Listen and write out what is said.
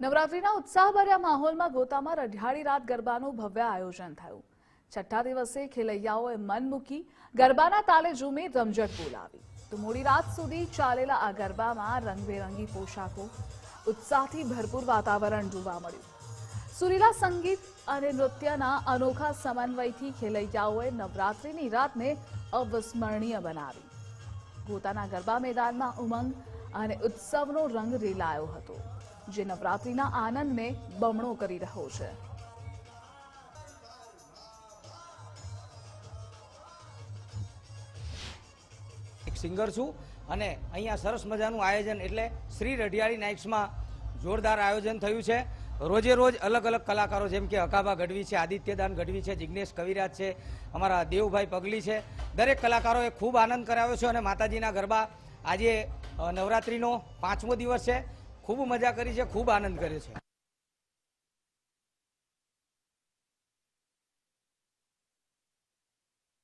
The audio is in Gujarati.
નવરાત્રીના ઉત્સાહભર્યા માહોલમાં ગોતામાં રઢિયાળી રાત ગરબાનું ભવ્ય આયોજન થયું. છઠ્ઠા દિવસે ખેલૈયાઓએ મન મૂકી ગરબાના તાલે ઝૂમી રમઝટ બોલાવી. તો મોડી રાત સુધી ચાલેલા આ ગરબામાં રંગબેરંગી પોશાકો, ઉત્સાહથી ભરપૂર વાતાવરણ જોવા મળ્યું. સુરીલા સંગીત અને નૃત્યના અનોખા સમન્વયથી ખેલૈયાઓએ નવરાત્રીની રાતને અવિસ્મરણીય બનાવી. ગોતાના ગરબા મેદાનમાં ઉમંગ અને ઉત્સવનો રંગ રેલાયો હતો. જે નવરાત્રિના આનંદને બમણો કરી રહ્યો છે. સિંગર છું અને અહીંયા સરસ મજાનું આયોજન એટલે શ્રી રઢિયાળી નાઇટ્સમાં જોરદાર આયોજન થયું છે. રોજે રોજ અલગ અલગ કલાકારો જેમ કે અકાબા ગઢવી છે, આદિત્યદાન ગઢવી છે જિજ્ઞેશ કવિરાજ છે, અમારા દેવભાઈ પગલી છે. દરેક કલાકારોએ ખૂબ આનંદ કરાવ્યો છે અને માતાજીના ગરબા આજે નવરાત્રિનો પાંચમો દિવસ છે. ખૂબ મજા કરી છે ખૂબ આનંદ કર્યો છે.